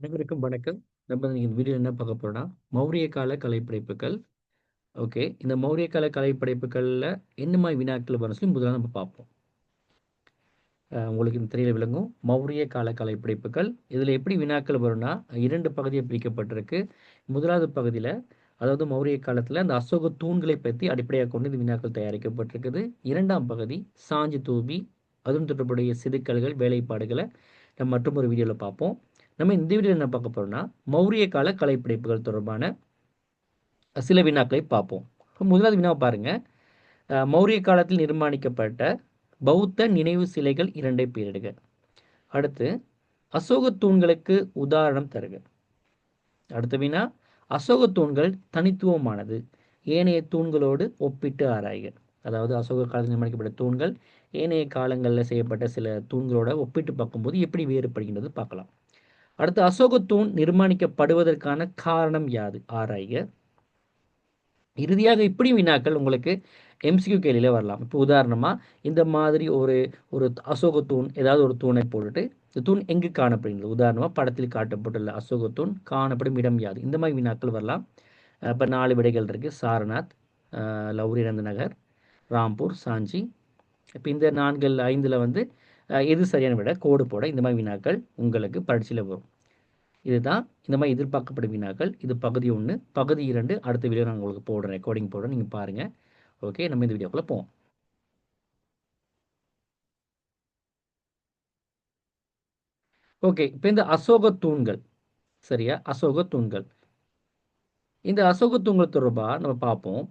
அனைவருக்கும் வணக்கம். நம்ம இந்த வீடியோ என்ன பார்க்க போறோம்னா மௌரிய கால கலைப்படைப்புகள். ஓகே இந்த மௌரிய கால கலைப்படைப்புகளில் என்ன மாதிரி வினாக்கள் வரும் சொல்லி முதல்ல நம்ம பார்ப்போம். உங்களுக்கு இந்த திரையில விளங்கும். மௌரிய கால கலைப்படைப்புகள். இதில் எப்படி வினாக்கள் வரும்னா இரண்டு பகுதியை பிரிக்கப்பட்டிருக்கு. முதலாவது பகுதியில் அதாவது மௌரிய காலத்தில் அந்த அசோக தூண்களை பற்றி அடிப்படையாக கொண்டு இந்த வினாக்கள் தயாரிக்கப்பட்டிருக்குது. இரண்டாம் பகுதி சாஞ்சி தூபி அதுவும் தொடர்புடைய சிதுக்கல்கள் வேலைப்பாடுகளை நம்ம மற்றும் ஒரு வீடியோவில் பார்ப்போம். நம்ம இந்த வீடியோவில் என்ன பார்க்க போறோம்னா மௌரிய கால கலைப்படைப்புகள் தொடர்பான சில வினாக்களை பார்ப்போம். முதலாவது வினாவை பாருங்க. மௌரிய காலத்தில் நிர்மாணிக்கப்பட்ட பௌத்த நினைவு சிலைகள் இரண்டை பேரிடுக அடுத்து அசோக தூண்களுக்கு உதாரணம் தருக. அடுத்த வினா அசோக தூண்கள் தனித்துவமானது. ஏனைய தூண்களோடு ஒப்பிட்டு ஆராய்க. அதாவது அசோக காலத்தில் நிர்மாணிக்கப்பட்ட தூண்கள் ஏனைய காலங்களில் செய்யப்பட்ட சில தூண்களோட ஒப்பிட்டு பார்க்கும்போது எப்படி வேறுபடுகின்றது பார்க்கலாம். அடுத்து அசோக தூண் நிர்மாணிக்கப்படுவதற்கான காரணம் யாது? ஆராய்க. இறுதியாக இப்படி வினாக்கள் உங்களுக்கு எம்சிக்யூ கேள்வியில் வரலாம். இப்போ உதாரணமாக இந்த மாதிரி ஒரு ஒரு அசோக தூண் ஏதாவது ஒரு தூணை போட்டுட்டு இந்த தூண் எங்கு காணப்படுகிறது உதாரணமாக படத்தில் காட்டப்பட்டுள்ள அசோக தூண் காணப்படும் இடம் யாது? இந்த மாதிரி வினாக்கள் வரலாம். இப்போ நாலு விடைகள் இருக்குது சாரநாத் லௌரிநந்த நகர் ராம்பூர் சாஞ்சி. இப்போ இந்த நான்கு ஐந்தில் வந்து எது சரியான விட? கோடு போட. இந்த மாதிரி வினாக்கள் உங்களுக்கு பரீட்சையில் வரும். இதுதான் இந்த மாதிரி எதிர்பார்க்கப்படும் வினாக்கள் இது பகுதி ஒன்று பகுதி இரண்டு. அடுத்த வீடியோ நான் உங்களுக்கு போடுறேன் ரெக்கார்டிங் போடுறேன் நீங்கள் பாருங்கள் ஓகே நம்ம இந்த வீடியோக்குள்ளே போவோம். ஓகே இப்போ இந்த அசோக தூண்கள் சரியா? அசோக தூண்கள். இந்த அசோக தூண்கள் தொடர்பாக நம்ம பார்ப்போம்.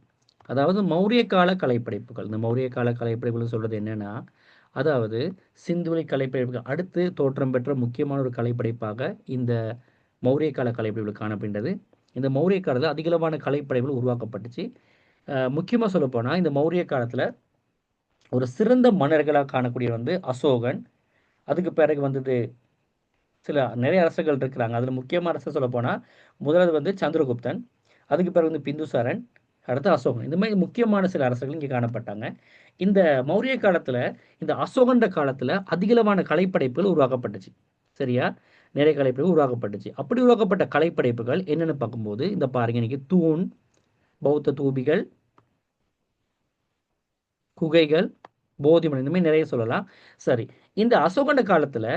அதாவது மௌரிய கால கலைப்படைப்புகள். இந்த மௌரிய கால கலைப்படைப்புகள் சொல்றது என்னன்னா அதாவது சிந்துவெளி கலைப்படைப்புகள். அடுத்து தோற்றம் பெற்ற முக்கியமான ஒரு கலைப்படைப்பாக இந்த மௌரிய கால கலைப்படைப்புகள் காணப்படுகிறது இந்த மௌரிய காலத்தில் அதிகளவான கலைப்படைப்புகள் உருவாக்கப்பட்டுச்சு. முக்கியமாக சொல்லப்போனால் இந்த மௌரிய காலத்தில் ஒரு சிறந்த மன்னர்களாக காணக்கூடிய வந்து அசோகன் அதுக்கு பிறகு வந்தது சில நிறைய அரசர்கள் இருக்கிறாங்க. அதில் முக்கியமான அரசர் சொல்ல போனால் முதலாவது வந்து சந்திரகுப்தன் அதுக்கு பிறகு வந்து பிந்துசாரன் அடுத்து அசோகன். இந்த மாதிரி முக்கியமான சில அரசர்கள் இங்கே காணப்பட்டாங்க. இந்த மௌரிய காலத்தில் இந்த அசோகன்ற காலத்தில் அதிகளவான கலைப்படைப்புகள் உருவாக்கப்பட்டுச்சு. சரியா? நிறைய கலைப்படைப்பு உருவாக்கப்பட்டுச்சு. அப்படி உருவாக்கப்பட்ட கலைப்படைப்புகள் என்னென்னு பார்க்கும்போது இந்த பாருங்க இன்னைக்கு தூண் பௌத்த தூபிகள் குகைகள் போதிமலை இந்த மாதிரி நிறைய சொல்லலாம். சரி இந்த அசோகன காலத்தில்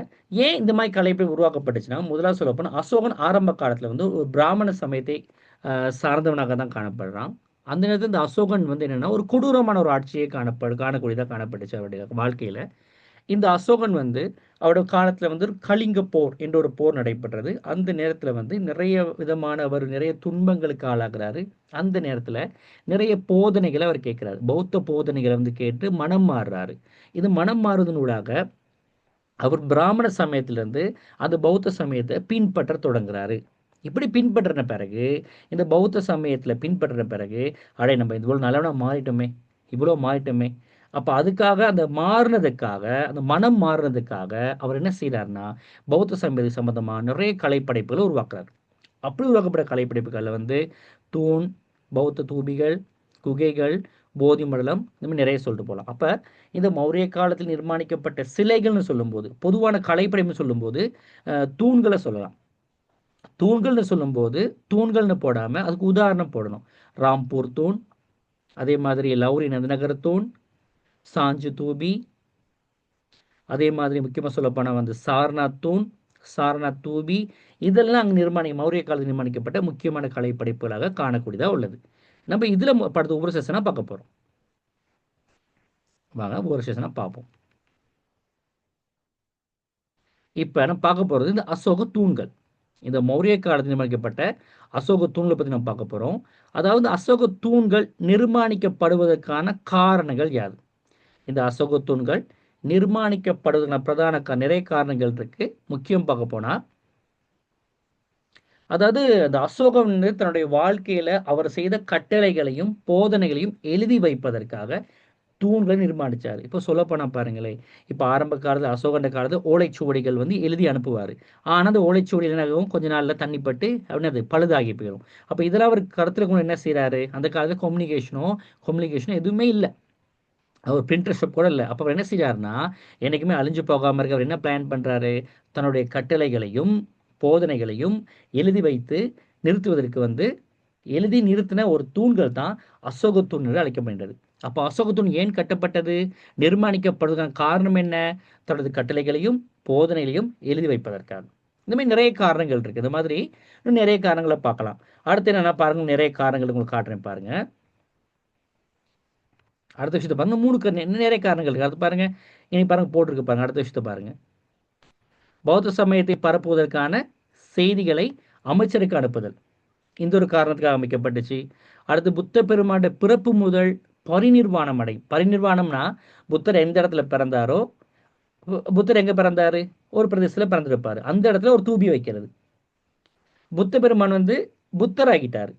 ஏன் இந்த மாதிரி கலைப்பை உருவாக்கப்பட்டுச்சுன்னா முதலாக சொல்ல போனால் அசோகன் ஆரம்ப காலத்தில் வந்து ஒரு பிராமண சமயத்தை சார்ந்தவனாக தான் காணப்படுறான். அந்த நேரத்தில் இந்த அசோகன் வந்து என்னென்னா ஒரு கொடூரமான ஒரு ஆட்சியை காணப்படு காணக்கூடியதாக காணப்பட்டுச்சு அவருடைய வாழ்க்கையில். இந்த அசோகன் வந்து அவருடைய காலத்தில் வந்து ஒரு கலிங்க போர் என்ற ஒரு போர் நடைபெற்றது. அந்த நேரத்தில் வந்து நிறைய விதமான அவர் நிறைய துன்பங்களுக்கு ஆளாகிறாரு. அந்த நேரத்தில் நிறைய போதனைகளை அவர் கேட்குறாரு. பௌத்த போதனைகளை வந்து கேட்டு மனம் மாறுறாரு. இது மனம் மாறுவதனூடாக அவர் பிராமண சமயத்திலிருந்து அந்த பௌத்த சமயத்தை பின்பற்ற தொடங்குறாரு. இப்படி பின்பற்றின பிறகு இந்த பௌத்த சமயத்தில் பின்பற்றின பிறகு அடே நம்ம இவ்வளோ நல்லவனாக மாறிட்டோமே இவ்வளோ மாறிட்டோமே. அப்போ அதுக்காக அந்த மாறினதுக்காக அந்த மனம் மாறினதுக்காக அவர் என்ன செய்கிறார்னா பௌத்த சமயத்து சம்பந்தமா நிறைய கலைப்படைப்புகளை உருவாக்குறார். அப்படி உருவாக்கப்பட்ட கலைப்படைப்புகளில் வந்து தூண் பௌத்த தூபிகள் குகைகள் போதி மண்டலம் இந்த மாதிரி நிறைய சொல்லிட்டு போகலாம். அப்போ இந்த மௌரிய காலத்தில் நிர்மாணிக்கப்பட்ட சிலைகள்னு சொல்லும்போது பொதுவான கலைப்படைப்புன்னு சொல்லும்போது தூண்களை சொல்லலாம். தூண்கள்னு சொல்லும்போது தூண்கள்னு போடாமல் அதுக்கு உதாரணம் போடணும். ராம்பூர் தூண் அதே மாதிரி லௌரி நந்தநகர் தூண் சாஞ்சு தூபி அதே மாதிரி முக்கியமாக சொல்லப்போனால் வந்து சாரநாத் தூண் சாரநாத் தூபி இதெல்லாம் அங்கே நிர்மாணி மௌரிய காலத்தில் நிர்மாணிக்கப்பட்ட முக்கியமான கலைப்படைப்புகளாக காணக்கூடியதாக உள்ளது. நம்ம இதில் படுத்த ஒவ்வொரு செஷனாக பார்க்க போகிறோம் வாங்க ஒவ்வொரு செஷனாக பார்ப்போம். இப்போ நம்ம பார்க்க போகிறது இந்த அசோக தூண்கள். இந்த மௌரிய காலத்தில் நிர்மாணிக்கப்பட்ட அசோக தூண்களை பற்றி நம்ம பார்க்க போகிறோம் அதாவது அசோக தூண்கள் நிர்மாணிக்கப்படுவதற்கான காரணங்கள் யாது இந்த அசோக தூண்கள் நிர்மாணிக்கப்படுவதற்கான பிரதான கா- நிறைய காரணங்கள் இருக்கு. முக்கியம் பார்க்க போனால் அதாவது அந்த அசோகம் தன்னுடைய வாழ்க்கையில அவர் செய்த கட்டளைகளையும் போதனைகளையும் எழுதி வைப்பதற்காக தூண்களை நிர்மாணித்தார் இப்போ சொல்ல போனால் பாருங்களேன். இப்போ ஆரம்ப காலத்தில் அசோகண்ட காலத்தில் ஓலைச்சுவடிகள் வந்து எழுதி அனுப்புவார். ஆனால் அந்த ஓலைச்சுவடி என்னாகவும் கொஞ்ச நாளில் தண்ணிப்பட்டு அப்படின்னு அது பழுதாகி போயிடும். அப்போ இதெல்லாம் அவர் கருத்தில் கொண்டு என்ன செய்கிறாரு அந்த காலத்தில் கம்யூனிகேஷனோ கம்யூனிகேஷனோ எதுவுமே இல்லை. அவர் பிரிண்டர்ஷிப் கூட இல்லை. அப்போ அவர் என்ன செய்கிறாருன்னா என்றைக்குமே அழிஞ்சு போகாமல் இருக்க அவர் என்ன பிளான் பண்ணுறாரு தன்னுடைய கட்டளைகளையும் போதனைகளையும் எழுதி வைத்து நிறுத்துவதற்கு வந்து எழுதி நிறுத்தின ஒரு தூண்கள் தான் அசோக தூண் என்று அழைக்கப்படுகிறது அப்போ அசோக ஏன் கட்டப்பட்டது? நிர்மாணிக்கப்படுவதற்கான காரணம் என்ன? தனது கட்டளைகளையும் போதனைகளையும் எழுதி வைப்பதற்காக. இந்த மாதிரி நிறைய காரணங்கள் இருக்கு. இந்த மாதிரி இன்னும் நிறைய காரணங்களை பார்க்கலாம். அடுத்து என்னன்னா பாருங்க நிறைய காரணங்கள் உங்களுக்கு காட்டுறேன் பாருங்க. அடுத்த விஷயத்தை பாருங்க மூணு காரணம் இன்னும் நிறைய காரணங்கள் இருக்கு. அது பாருங்க இனி பாருங்க போட்டிருக்கு பாருங்க அடுத்த விஷயத்தை பாருங்க. பௌத்த சமயத்தை பரப்புவதற்கான செய்திகளை அமைச்சருக்கு அனுப்புதல். இந்த ஒரு காரணத்துக்காக அமைக்கப்பட்டுச்சு. அடுத்து புத்த பெருமாண்ட பிறப்பு முதல் பரிநிர்வாணம் அடை பரிநிர்வாணம்னா புத்தர் எந்த இடத்துல பிறந்தாரோ புத்தர் எங்க பிறந்தாரு? ஒரு பிரதேசத்துல பிறந்திருப்பாரு. அந்த இடத்துல ஒரு தூபி வைக்கிறது. புத்த பெருமான் வந்து புத்தர் ஆகிட்டார்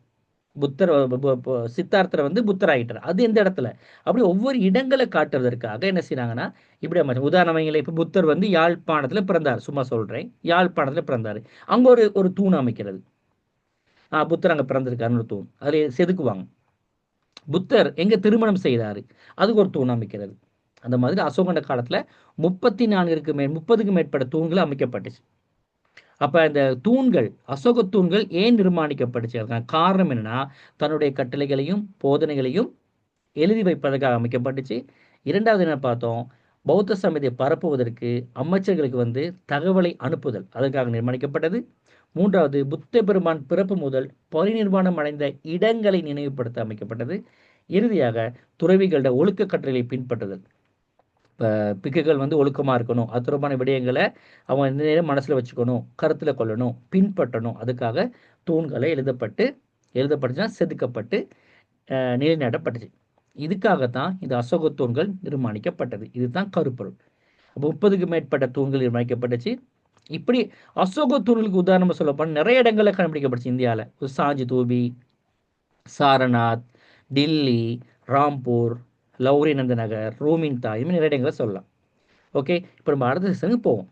புத்தர் சித்தார்த்தரை வந்து புத்தர் ஆகிட்டார் அது எந்த இடத்துல? அப்படி ஒவ்வொரு இடங்களை காட்டுறதற்காக என்ன செய்யறாங்கன்னா இப்படி அமைச்சு உதாரணம் இப்போ புத்தர் வந்து யாழ்ப்பாணத்துல பிறந்தார். சும்மா சொல்றேன். யாழ்ப்பாணத்துல பிறந்தாரு. அங்க ஒரு ஒரு தூண் அமைக்கிறது. ஆ புத்தர் அங்க பிறந்திருக்காருன்னு ஒரு தூண். அதுல செதுக்குவாங்க. புத்தர் எங்க திருமணம் செய்தாரு? அதுக்கு ஒரு தூண் அமைக்கிறது அந்த மாதிரி அசோகண்ட காலத்துல முப்பத்தி நான்கிற்கு மே முப்பதுக்கு மேற்பட்ட தூண்கள் அமைக்கப்பட்டுச்சு. அப்ப இந்த தூண்கள் அசோக தூண்கள் ஏன் நிர்மாணிக்கப்பட்டுச்சு? அதுக்கான காரணம் என்னன்னா தன்னுடைய கட்டளைகளையும் போதனைகளையும் எழுதி வைப்பதற்காக அமைக்கப்பட்டுச்சு. இரண்டாவது என்ன பார்த்தோம்? பௌத்த சமயத்தை பரப்புவதற்கு அமைச்சர்களுக்கு வந்து தகவலை அனுப்புதல் அதற்காக நிர்மாணிக்கப்பட்டது. மூன்றாவது புத்த பெருமான் பிறப்பு முதல் பரிநிர்வாணம் அடைந்த இடங்களை நினைவுபடுத்த அமைக்கப்பட்டது. இறுதியாக துறவிகளோட ஒழுக்க கற்றலை பின்பற்றுதல். இப்போ பிக்குகள் வந்து ஒழுக்கமாக இருக்கணும். அது தொடர்பான விடயங்களை அவங்க எந்த நேரம் மனசில் வச்சுக்கணும் கருத்தில் கொள்ளணும் பின்பற்றணும். அதுக்காக தூண்களை எழுதப்பட்டு எழுதப்பட்டுச்சுன்னா செதுக்கப்பட்டு நிலைநாட்டப்பட்டுச்சு. இதுக்காகத்தான் இந்த அசோக தூண்கள் நிர்மாணிக்கப்பட்டது. இதுதான் கருப்பொருள். அப்போ முப்பதுக்கு மேற்பட்ட தூண்கள் நிர்மாணிக்கப்பட்டுச்சு. இப்படி அசோக தூண்களுக்கு உதாரணமாக சொல்லப்போனால் நிறைய இடங்களில் கண்டுபிடிக்கப்பட்டுச்சு இந்தியாவில் சாஞ்சி தூபி சாரநாத் டில்லி ராம்பூர் லௌரிநந்த நகர் ரோமின்தா இது மாதிரி நிறைய இடங்களை சொல்லலாம். ஓகே இப்போ நம்ம அடுத்த செஷனுக்கு போவோம்.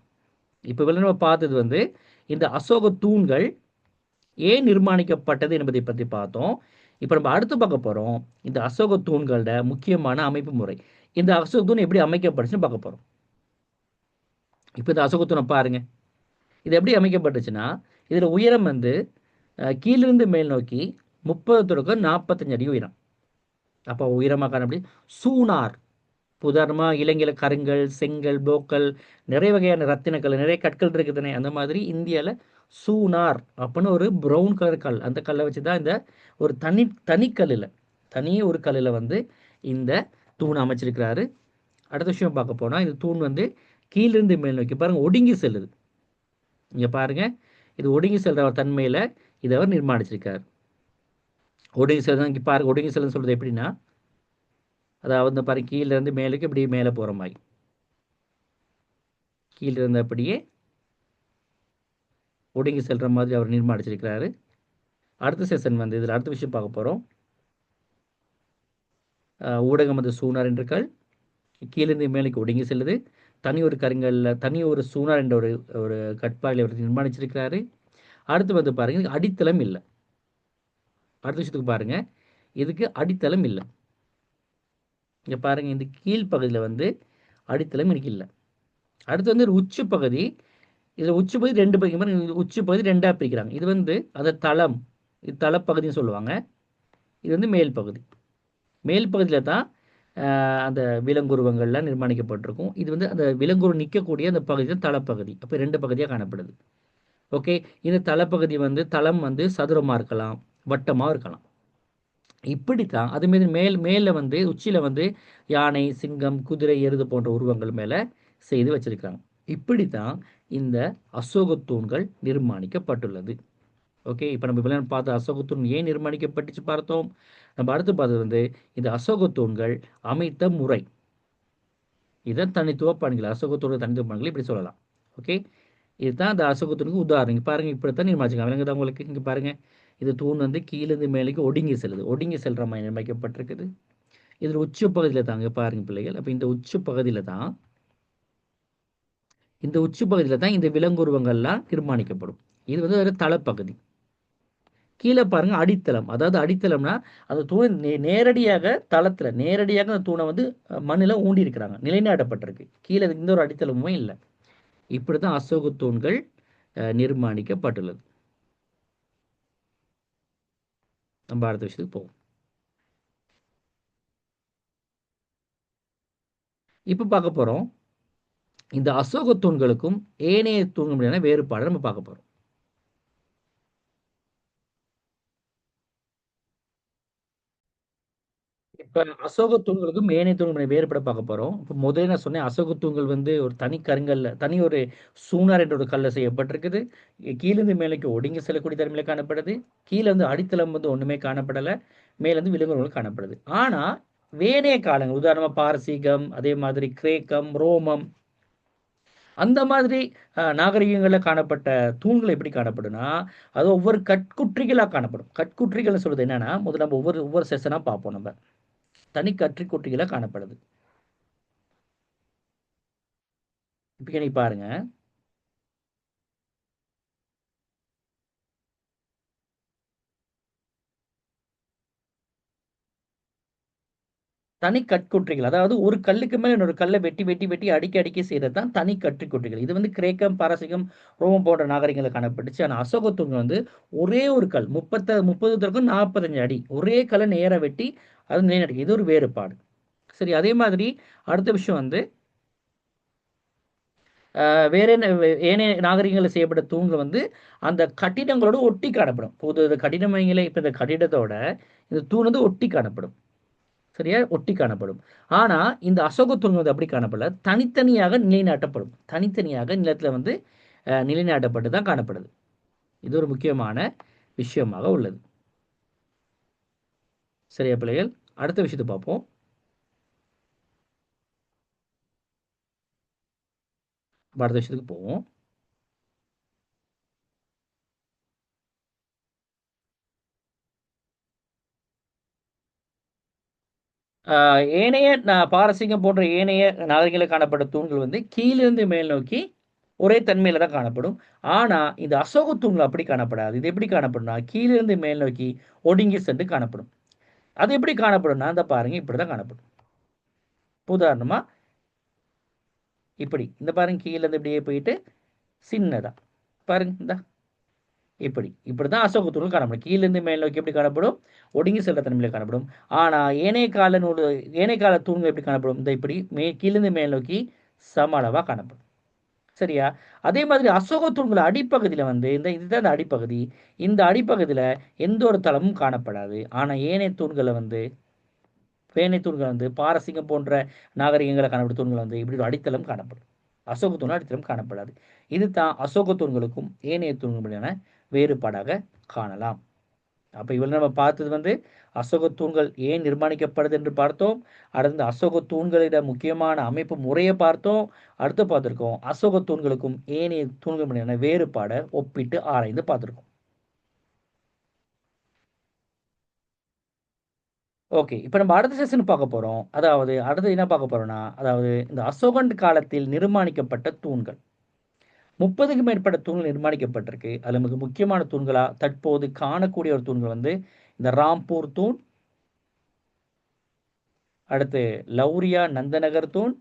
இப்போ வெளில நம்ம பார்த்தது வந்து இந்த அசோக தூண்கள் ஏன் நிர்மாணிக்கப்பட்டது என்பதை பற்றி பார்த்தோம். இப்போ நம்ம அடுத்து பார்க்க போகிறோம் இந்த அசோக தூண்களோட முக்கியமான அமைப்பு முறை. இந்த அசோக தூண் எப்படி அமைக்கப்பட்டுச்சுன்னு பார்க்க போகிறோம் இப்போ இந்த அசோக தூணை பாருங்கள் இது எப்படி அமைக்கப்பட்டுச்சுன்னா இதில் உயரம் வந்து கீழிருந்து மேல் நோக்கி முப்பது தொடக்கம் நாற்பத்தஞ்சு அடி உயரம். அப்போ உயரமாக காணப்படி சூனார். உதாரணமாக இலங்கையில கருங்கல் செங்கல் போக்கல் நிறைய வகையான ரத்தினக்கல் நிறைய கற்கள் இருக்குதுனே அந்த மாதிரி இந்தியாவில் சூனார் அப்படின்னு ஒரு ப்ரௌன் கலர் கல். அந்த கல்லை வச்சு தான் இந்த ஒரு தனி தனிக்கல்லில் தனி ஒரு கல்லில் வந்து இந்த தூண் அமைச்சிருக்கிறாரு. அடுத்த விஷயம் பார்க்க போனால் இந்த தூண் வந்து கீழிருந்து மேல் நோக்கி பாருங்கள் ஒடுங்கி செல்லுது. இங்கே பாருங்க. இது ஒடுங்கி செல்ற தன்மையில் இதை அவர் நிர்மாணிச்சிருக்கார். ஒடுங்கி செல்றது இங்கே பாருங்க ஒடுங்கி செல்லுன்னு சொல்றது எப்படின்னா அதாவது இந்த பாருங்க கீழேருந்து மேலுக்கு இப்படி மேலே போகிற மாதிரி. கீழிருந்து அப்படியே ஒடுங்கி செல்ற மாதிரி அவர் நிர்மாணிச்சிருக்கிறாரு. அடுத்த செஷன் வந்து இதில் அடுத்த விஷயம் பார்க்க போகிறோம் ஊடகம் வந்து சூனார் என்ற கீழிருந்து மேலுக்கு ஒடுங்கி செல்லுது. தனி ஒரு கருங்கல்ல தனி ஒரு சூனார் என்ற ஒரு ஒரு கட்பாயில் அவர் நிர்மாணிச்சிருக்கிறாரு. அடுத்து வந்து பாருங்க அடித்தளம் இல்லை. அடுத்த விஷயத்துக்கு பாருங்க இதுக்கு அடித்தளம் இல்லை. இங்கே பாருங்க இந்த கீழ்ப்பகுதியில் வந்து அடித்தளம் எனக்கு இல்லை. அடுத்து வந்து உச்சி பகுதி. இதில் உச்சி பகுதி ரெண்டு பகுதி உச்சி பகுதி ரெண்டாக பிரிக்கிறாங்க. இது வந்து அந்த தளம் இது தளப்பகுதின்னு சொல்லுவாங்க. இது வந்து மேல் பகுதி. மேல் பகுதியில் தான் அந்த விலங்குருவங்கள்லாம் நிர்மாணிக்கப்பட்டிருக்கும். இது வந்து அந்த விலங்குரு நிற்கக்கூடிய அந்த பகுதி தான் தளப்பகுதி. அப்போ ரெண்டு பகுதியாக காணப்படுது. ஓகே? இந்த தளப்பகுதி வந்து தளம் வந்து சதுரமாக இருக்கலாம் வட்டமாக இருக்கலாம். இப்படித்தான் அது மீது மேல் மேலே வந்து உச்சியில் வந்து யானை சிங்கம் குதிரை எருது போன்ற உருவங்கள் மேலே செய்து வச்சிருக்காங்க இப்படித்தான் இந்த அசோகத் தூண்கள் நிர்மாணிக்கப்பட்டுள்ளது. ஓகே இப்போ நம்ம இவ்வளோ பார்த்த அசோகத் தூண் ஏன் நிர்மாணிக்கப்பட்டுச்சு பார்த்தோம்? நம்ம அடுத்து பார்த்தது வந்து இந்த அசோக தூண்கள் அமைத்த முறை. இதை தனித்துவ பணிகள் அசோகத் தூண்கள் தனித்துவ இப்படி சொல்லலாம். ஓகே இதுதான் அந்த அசோகத் தூணுக்கு உதாரணம். இங்க பாருங்க இப்படித்தான் நிர்மாணிச்சிருக்காங்க. விளங்குதா உங்களுக்கு? இங்கே பாருங்கள் இது தூண் வந்து கீழேருந்து மேலேக்கு ஒடுங்கி செல்லுது. ஒடுங்கி செல்கிற மாதிரி நிர்மாணிக்கப்பட்டிருக்குது. இதில் உச்ச பகுதியில் தாங்க பாருங்க பிள்ளைகள். அப்போ இந்த உச்ச பகுதியில் தான் இந்த உச்சி பகுதியில் தான் இந்த விலங்குருவங்கள்லாம் நிர்மாணிக்கப்படும். இது வந்து ஒரு தளப்பகுதி. கீழே பாருங்க அடித்தளம். அதாவது அடித்தளம்னா அந்த தூண் நேரடியாக தளத்துல நேரடியாக அந்த தூணை வந்து மண்ணில் ஊண்டி இருக்கிறாங்க நிலைநாட்டப்பட்டிருக்கு. கீழே எந்த ஒரு அடித்தளமுமே இல்லை. இப்படி தான் அசோக தூண்கள் நிர்மாணிக்கப்பட்டுள்ளது. நம்ம அடுத்த விஷயத்துக்கு போவோம். இப்போ பார்க்க போகிறோம் இந்த அசோக தூண்களுக்கும் ஏனைய தூண்களும் வேறுபாடு நம்ம பார்க்க போகிறோம் இப்போ அசோக தூண்களுக்கும் மேனை தூண்கள் வேறுபட பார்க்க போகிறோம் இப்போ முதல்ல நான் சொன்னேன் அசோக தூண்கள் வந்து ஒரு தனி கருங்கல்ல தனி ஒரு சூனார் என்ற ஒரு கல்ல செய்யப்பட்டிருக்குது. கீழிருந்து மேலைக்கு ஒடுங்கி செல்லக்கூடிய தன்மையில காணப்படுது. கீழே வந்து அடித்தளம் வந்து ஒன்றுமே காணப்படலை. மேலேருந்து விலங்குகளும் காணப்படுது. ஆனால் வேனைய காலங்கள் உதாரணமாக பாரசீகம் அதே மாதிரி கிரேக்கம் ரோமம் அந்த மாதிரி நாகரிகங்களில் காணப்பட்ட தூண்கள் எப்படி காணப்படும்னா அது ஒவ்வொரு கட்குற்றிகளாக காணப்படும். கட்குற்றிகள்னு சொல்றது என்னன்னா முதல்ல நம்ம ஒவ்வொரு ஒவ்வொரு செஷனாக பார்ப்போம் நம்ம. தனி கற்றுக்குட்டிகளாக காணப்படுது. இப்போ நீ பாருங்க. தனி கட்குற்றிகள் அதாவது ஒரு கல்லுக்கு மேல இன்னொரு கல்லை வெட்டி வெட்டி வெட்டி அடிக்கி அடிக்க செய்யறது தான் தனி கற்றுக்குற்றிகள் இது வந்து கிரேக்கம் பாரசீகம் ரோமம் போன்ற நாகரிகங்களை காணப்பட்டுச்சு. ஆனால் அசோகத்துவங்க வந்து ஒரே ஒரு கல் முப்பத்த முப்பது முப்பதுக்கும் நாற்பத்தஞ்சு அடி ஒரே கல்லை நேராக வெட்டி அது நிலைநடுக்கு இது ஒரு வேறுபாடு. சரி அதே மாதிரி அடுத்த விஷயம் வந்து வேற என்ன ஏனைய நாகரிகங்களில் செய்யப்பட்ட தூங்க வந்து அந்த கட்டிடங்களோட ஒட்டி காணப்படும். பொது கட்டிடமைகளை இப்போ இந்த கட்டிடத்தோட இந்த தூண் வந்து ஒட்டி காணப்படும். சரியா? ஒட்டி காணப்படும். ஆனால் இந்த அசோக தூண் வந்து அப்படி காணப்படல. தனித்தனியாக நிலைநாட்டப்படும். தனித்தனியாக நிலத்தில் வந்து நிலைநாட்டப்பட்டு தான் காணப்படுது. இது ஒரு முக்கியமான விஷயமாக உள்ளது. சரியா பிள்ளைகள் அடுத்த விஷயத்தை பார்ப்போம். அடுத்த விஷயத்துக்கு போவோம். ஏனைய பாரசீகம் போன்ற ஏனைய நாகரிகளில் காணப்பட்ட தூண்கள் வந்து கீழிருந்து மேல் நோக்கி ஒரே தன்மையில தான் காணப்படும். ஆனா இந்த அசோக தூண்கள் அப்படி காணப்படாது. இது எப்படி காணப்படும்னா கீழிருந்து மேல் நோக்கி ஒடுங்கி சென்று காணப்படும். அது எப்படி காணப்படும்னா அந்த பாருங்க இப்படிதான் காணப்படும். உதாரணமா இப்படி இந்த பாருங்க கீழேருந்து இப்படியே போயிட்டு சின்னதா. பாருங்க இந்த. இப்படி இப்படி தான் அசோக தூள் காணப்படும். கீழேருந்து மேல் நோக்கி எப்படி காணப்படும்? ஒடுங்கி செல்ற தன்மையில் காணப்படும். ஆனால் ஏனைய கால நூல் ஏனைய கால தூண்கள் எப்படி காணப்படும்? இந்த இப்படி மே கீழேருந்து மேல் நோக்கி சம அளவாக காணப்படும். சரியா? அதே மாதிரி அசோக தூண்கள் அடிப்பகுதியில் வந்து இந்த இதுதான் இந்த அடிப்பகுதி. இந்த அடிப்பகுதியில் எந்த ஒரு தளமும் காணப்படாது. ஆனால் ஏனைய தூண்களை வந்து பேனை தூண்கள் வந்து பாரசீகம் போன்ற நாகரிகங்களை காணப்படும் தூண்கள் வந்து இப்படி ஒரு அடித்தளம் காணப்படும். அசோக தூண் அடித்தளம் காணப்படாது. இது தான் அசோக தூண்களுக்கும் ஏனைய தூண்களுமான வேறுபாடாக காணலாம். அப்போ இவ்வளோ நம்ம பார்த்தது வந்து அசோக தூண்கள் ஏன் நிர்மாணிக்கப்படுது என்று பார்த்தோம். அடுத்து அசோக தூண்களிட முக்கியமான அமைப்பு முறையை பார்த்தோம். அடுத்து பார்த்துருக்கோம். அசோக தூண்களுக்கும் ஏனைய தூண்கள் வேறுபாடை ஒப்பிட்டு ஆராய்ந்து பார்த்துருக்கோம். ஓகே இப்போ நம்ம அடுத்த செஷன் பார்க்க போகிறோம் அதாவது அடுத்து என்ன பார்க்க போகிறோம்னா அதாவது இந்த அசோகன் காலத்தில் நிர்மாணிக்கப்பட்ட தூண்கள். முப்பதுக்கும் மேற்பட்ட தூண்கள் நிர்மாணிக்கப்பட்டிருக்கு. அதில் மிக முக்கியமான தூண்களாக தற்போது காணக்கூடிய ஒரு தூண்கள் வந்து இந்த ராம்பூர் தூண் அடுத்து லௌரியா நந்தநகர் தூண்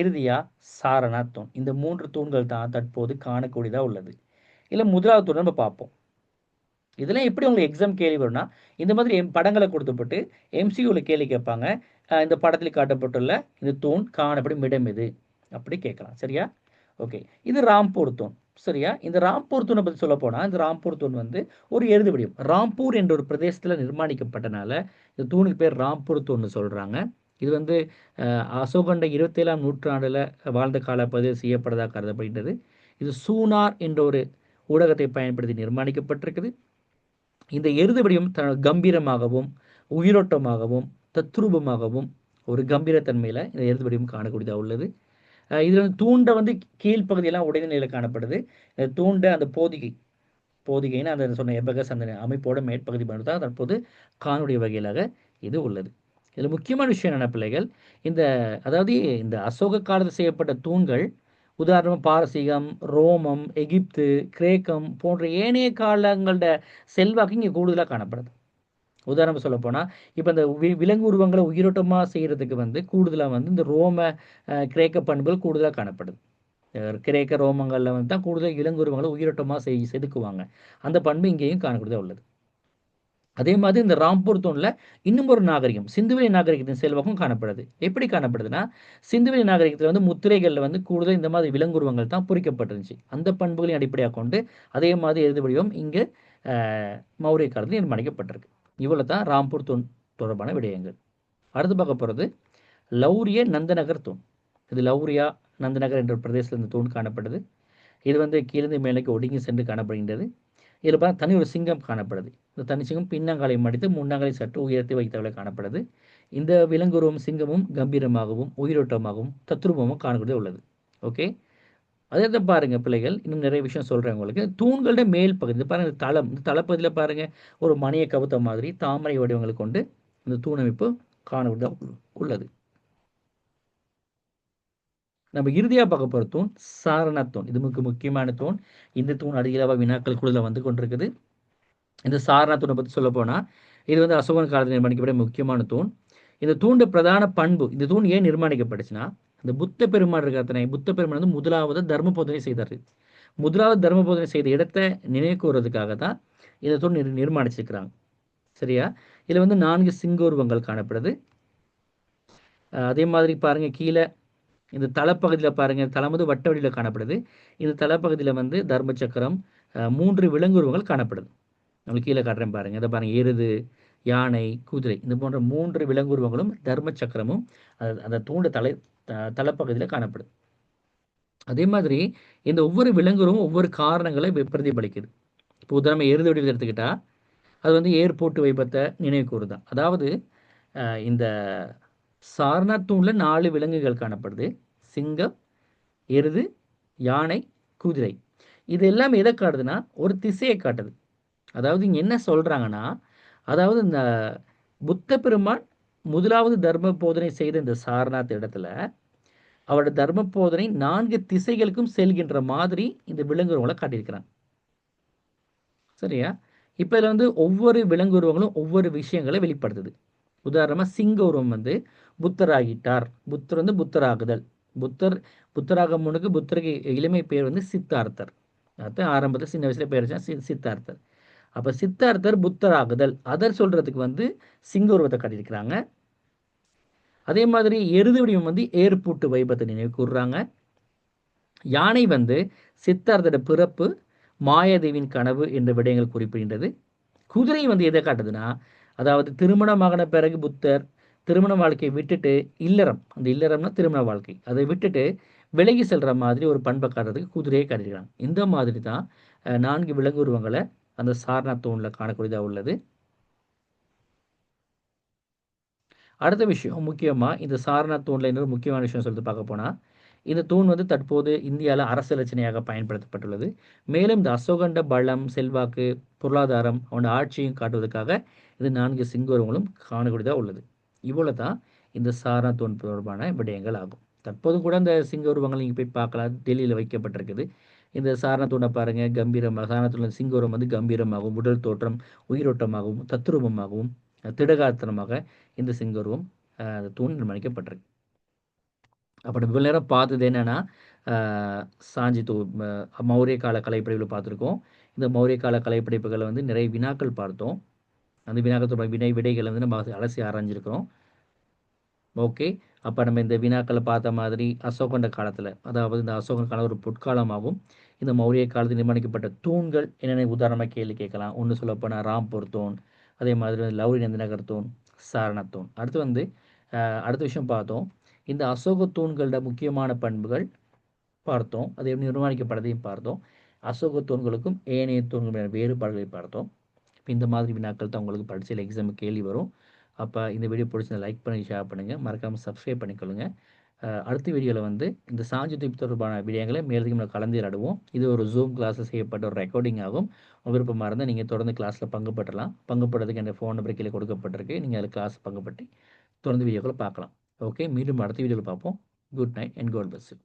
இறுதியா சாரநாத் தூண். இந்த மூன்று தூண்கள் தான் தற்போது காணக்கூடியதாக உள்ளது. இல்லை முதலாவது தூண் நம்ம பார்ப்போம். இதெல்லாம் எப்படி உங்களுக்கு எக்ஸாம் கேள்வி வரும்னா இந்த மாதிரி எம் படங்களை கொடுத்துப்பட்டு எம்சியூவில் கேள்வி கேட்பாங்க. இந்த படத்தில் காட்டப்பட்டுள்ள இந்த தூண் காணப்படும் இடம் இது அப்படி கேட்கலாம். சரியா? ஓகே. இது ராம்பூர் தூண். சரியா? இந்த ராம்பூர் தூணை பற்றி சொல்ல போனால் இந்த ராம்பூர் தூண் வந்து ஒரு எருது வடிவம். ராம்பூர் என்ற ஒரு பிரதேசத்தில் நிர்மாணிக்கப்பட்டனால இந்த தூணுக்கு பேர் ராம்பூர் தூண்னு சொல்கிறாங்க இது வந்து அசோகண்ட இருபத்தேழாம் நூற்றாண்டில் வாழ்ந்த கால பதிவு செய்யப்பட்டதாக கருதப்படுகின்றது. இது சூனார் என்ற ஒரு ஊடகத்தை பயன்படுத்தி நிர்மாணிக்கப்பட்டிருக்குது. இந்த எருது வடிவம் த கம்பீரமாகவும் உயிரோட்டமாகவும் தத்ரூபமாகவும் ஒரு கம்பீரத்தன்மையில் இந்த எருது வடிவம் காணக்கூடியதாக உள்ளது. இதில் வந்து தூண்டை வந்து கீழ்ப்பகுதியெல்லாம் உடைந்த நிலையில் காணப்படுது. தூண்டை அந்த போதிகை போதிகைன்னு அந்த சொன்ன எபகஸ் அந்த அமைப்போட மேற்பகுதி தான் தற்போது காணுடைய வகையிலாக இது உள்ளது. இதில் முக்கியமான விஷயம் என்ன பிள்ளைகள் இந்த அதாவது இந்த அசோக காலத்தில் செய்யப்பட்ட தூண்கள் உதாரணமாக பாரசீகம் ரோமம் எகிப்து கிரேக்கம் போன்ற ஏனைய காலங்களோட செல்வாக்கு இங்கே கூடுதலாக காணப்படுது. உதாரணம் சொல்ல போனால் இப்போ இந்த வி விலங்கு உருவங்களை உயிரோட்டமாக செய்கிறதுக்கு வந்து கூடுதலாக வந்து இந்த ரோம கிரேக்க பண்புகள் கூடுதலாக காணப்படுது. கிரேக்க ரோமங்களில் வந்து தான் கூடுதல் உருவங்களை உயிரோட்டமாக செய் செதுக்குவாங்க. அந்த பண்பு இங்கேயும் காணக்கூடியதாக உள்ளது. அதே மாதிரி இந்த ராம்பூர் தூணில் இன்னும் ஒரு நாகரிகம் சிந்துவெளி நாகரிகத்தின் செல்வகம் காணப்படுது. எப்படி காணப்படுதுன்னா சிந்துவெளி நாகரிகத்தில் வந்து முத்திரைகளில் வந்து கூடுதல் இந்த மாதிரி விலங்குருவங்கள் தான் பொறிக்கப்பட்டிருந்துச்சு. அந்த பண்புகளையும் அடிப்படையாக கொண்டு அதே மாதிரி எழுது வடிவம் இங்கே மௌரிய காலத்தில் நிர்மாணிக்கப்பட்டிருக்கு. இவ்வளோ தான் ராம்பூர் தூண் தொடர்பான விடயங்கள். அடுத்து பார்க்க போகிறது லௌரிய நந்தநகர் தூண் இது லௌரியா நந்தநகர் என்ற பிரதேசத்தில் இந்த தூண் காணப்படுது இது வந்து கீழிருந்து மேலைக்கு ஒடுங்கி சென்று காணப்படுகின்றது. இதில் பார்த்தா தனி ஒரு சிங்கம் காணப்படுது. இந்த தனி சிங்கம் பின்னங்காலை மடித்து முன்னங்காலை சற்று உயர்த்தி வைத்தவளை காணப்படுது. இந்த விலங்குருவம் சிங்கமும் கம்பீரமாகவும் உயிரோட்டமாகவும் தத்ரூபமும் காணக்கூடிய உள்ளது. ஓகே? அதே தான் பாருங்க பிள்ளைகள். இன்னும் நிறைய விஷயம் சொல்கிறேன் உங்களுக்கு. தூண்களோட மேல் பகுதி பாருங்க தளம். இந்த தளப்பகுதியில் பாருங்க ஒரு மணியை கவுத்த மாதிரி தாமரை வடிவங்களை கொண்டு இந்த தூணமைப்பு காணக்கூடியதாக உள்ளது. நம்ம இறுதியாக பார்க்க போகிற தூண் சாரண தூண். இது மிக முக்கியமான தூண். இந்த தூண் அதிகளவாக வினாக்கள் குழுவில் வந்து கொண்டிருக்குது. இந்த சாரண தூணை பற்றி சொல்ல போனால் இது வந்து அசோகன் காலத்தில் நிர்மாணிக்கப்பட்ட முக்கியமான தூண். இந்த தூண்டு பிரதான பண்பு இந்த தூண் ஏன் நிர்மாணிக்கப்பட்டுச்சுன்னா இந்த புத்த பெருமாள் இருக்கிறத்தனை புத்த பெருமாள் வந்து முதலாவது தர்ம போதனை செய்தார். முதலாவது தர்ம போதனை செய்த இடத்தை நினைவு கூறுறதுக்காக தான் இந்த தூண் நிர்மாணிச்சிருக்கிறாங்க. சரியா? இதில் வந்து நான்கு சிங்கோர்வங்கள் காணப்படுது. அதே மாதிரி பாருங்க கீழே இந்த தலைப்பகுதியில் பாருங்க தலை வந்து வட்ட வழியில் காணப்படுது. இந்த தலைப்பகுதியில் வந்து தர்ம சக்கரம் அஹ் மூன்று விலங்குருவங்கள் காணப்படுது. நம்மளுக்கு கீழே காட்டுறேன் பாருங்க. இதை பாருங்க எருது யானை குதிரை இந்த போன்ற மூன்று விலங்குருவங்களும் தர்ம சக்கரமும் அந்த தூண்டு தலை தலைப்பகுதியில் காணப்படுது. அதே மாதிரி இந்த ஒவ்வொரு விலங்குகளும் ஒவ்வொரு காரணங்களை பிரதிபலிக்குது. இப்போ உதாரணம் எருது வடிவத்தை எடுத்துக்கிட்டா அது வந்து ஏர்போர்ட் வைபத்தை நினைவு கூறுதான் அதாவது இந்த சாரணத்தூணில் நாலு விலங்குகள் காணப்படுது. சிங்கம் எருது யானை குதிரை. இது எல்லாமே எதை காட்டுதுன்னா ஒரு திசையை காட்டுது. அதாவது இங்கே என்ன சொல்கிறாங்கன்னா அதாவது இந்த புத்த பெருமான் முதலாவது தர்ம போதனை செய்த இந்த சாரநாத் இடத்துல அவரோட தர்ம போதனை நான்கு திசைகளுக்கும் செல்கின்ற மாதிரி இந்த விலங்குருவங்களை காட்டியிருக்கிறாங்க சரியா? இப்போ இதில் வந்து ஒவ்வொரு விலங்குருவங்களும் ஒவ்வொரு விஷயங்களை வெளிப்படுத்துது. உதாரணமாக சிங்க உருவம் வந்து புத்தராகிட்டார். புத்தர் வந்து புத்தராகுதல். புத்தர் புத்தராக முனுக்கு புத்தருக்கு இளமை பேர் வந்து சித்தார்த்தர். அது ஆரம்பத்தில் சின்ன வயசுல பேர் வச்சா சி- சித்தார்த்தர். அப்போ சித்தார்த்தர் புத்தராகுதல். அதர் சொல்றதுக்கு வந்து சிங்க உருவத்தை காட்டியிருக்கிறாங்க. அதே மாதிரி எருது வடிவம் வந்து ஏற்பூட்டு வைபத்தை நினைவு கூறுறாங்க. யானை வந்து சித்தார்த்தோட பிறப்பு மாயாதேவியின் கனவு என்ற விடயங்கள் குறிப்பிடுகின்றது. குதிரை வந்து எதை காட்டுதுன்னா அதாவது திருமணமாகன பிறகு புத்தர் திருமண வாழ்க்கையை விட்டுட்டு இல்லறம் அந்த இல்லறம்னா திருமண வாழ்க்கை. அதை விட்டுட்டு விலகி செல்ற மாதிரி ஒரு பண்பை காட்டுறதுக்கு குதிரையை காட்டியிருக்காங்க. இந்த மாதிரி தான் நான்கு விலங்கு உருவங்களை அந்த சாரண தூணில் காணக்கூடியதாக உள்ளது. அடுத்த விஷயம் முக்கியமாக இந்த சாரநாத் தூணில் இன்னொரு முக்கியமான விஷயம் சொல்லிட்டு பார்க்க போனால் இந்த தூண் வந்து தற்போது இந்தியாவில் அரசு இலச்சினையாக பயன்படுத்தப்பட்டுள்ளது. மேலும் இந்த அசோகண்ட பலம் செல்வாக்கு பொருளாதாரம் அவனோட ஆட்சியும் காட்டுவதற்காக இது நான்கு சிங்கோரங்களும் காணக்கூடியதாக உள்ளது. இவ்வளோ தான் இந்த சாரணா தூண் தொடர்பான விடயங்கள் ஆகும். தற்போது கூட இந்த சிங்க உருவங்கள் நீங்கள் போய் பார்க்கலாம். டெல்லியில் வைக்கப்பட்டிருக்குது. இந்த சாரண தூணை பாருங்கள் கம்பீரமாக தூணில் சிங்க உருவம் வந்து கம்பீரமாகவும் உடல் தோற்றம் உயிரோட்டமாகவும் தத்ரூபமாகவும் திடகாத்திரமாக இந்த சிங்கருவம் தூண் நிர்மாணிக்கப்பட்டிருக்கு. அப்போ நம்ம இவ்வளவு நேரம் பார்த்தது என்னன்னா சாஞ்சி தூ மௌரிய கால கலைப்படைப்புகளை பார்த்துருக்கோம். இந்த மௌரிய கால கலைப்படைப்புகளை வந்து நிறைய வினாக்கள் பார்த்தோம். அந்த வினாக்கள் வினை விடைகளை வந்து நம்ம அலசி ஆராய்ஞ்சிருக்கிறோம். ஓகே. அப்போ நம்ம இந்த வினாக்களை பார்த்த மாதிரி அசோகண்ட காலத்தில் அதாவது இந்த அசோகன் காலம் ஒரு பொற்காலமாகும் இந்த மௌரிய காலத்தில் நிர்மாணிக்கப்பட்ட தூண்கள் என்னென்ன உதாரணமாக கேள்வி கேட்கலாம். ஒன்று சொல்லப்போனால் ராம்பூர் தூண் அதே மாதிரி வந்து லௌரி நந்திநகர் தூண் சாரணத்தூண். அடுத்து வந்து அடுத்த விஷயம் பார்த்தோம். இந்த அசோக தூண்களோட முக்கியமான பண்புகள் பார்த்தோம். அது எப்படி நிர்மாணிக்கப்பட்டதையும் பார்த்தோம். அசோக தூண்களுக்கும் ஏனைய தூண்களுடைய வேறுபாடுகளை பார்த்தோம். இப்போ இந்த மாதிரி வினாக்கள் தான் உங்களுக்கு பரீட்சையில் எக்ஸாமுக்கு கேள்வி வரும். அப்போ இந்த வீடியோ பிடிச்சிருந்தா லைக் பண்ணி ஷேர் பண்ணுங்கள் மறக்காமல் சப்ஸ்கிரைப் பண்ணிக்கொள்ளுங்கள் அடுத்த வீடியோவில் வந்து இந்த சாஞ்சி தீப் தொடர்பான விடயங்களை மேலதிகம் நம்ம கலந்துரையாடுவோம் இது ஒரு ஜூம் கிளாஸில் செய்யப்பட்ட ஒரு ரெக்கார்டிங் ஆகும். விருப்பமாக இருந்தால் நீங்கள் தொடர்ந்து கிளாஸில் பங்குபற்றலாம். பங்குபடுறதுக்கு பங்கு என் ஃபோன் நம்பர் கீழே கொடுக்கப்பட்டிருக்கு. நீங்கள் அதில் கிளாஸ் பங்குபற்றி தொடர்ந்து வீடியோக்களை பார்க்கலாம். ஓகே மீண்டும் அடுத்த வீடியோவில் பார்ப்போம். Good night and god bless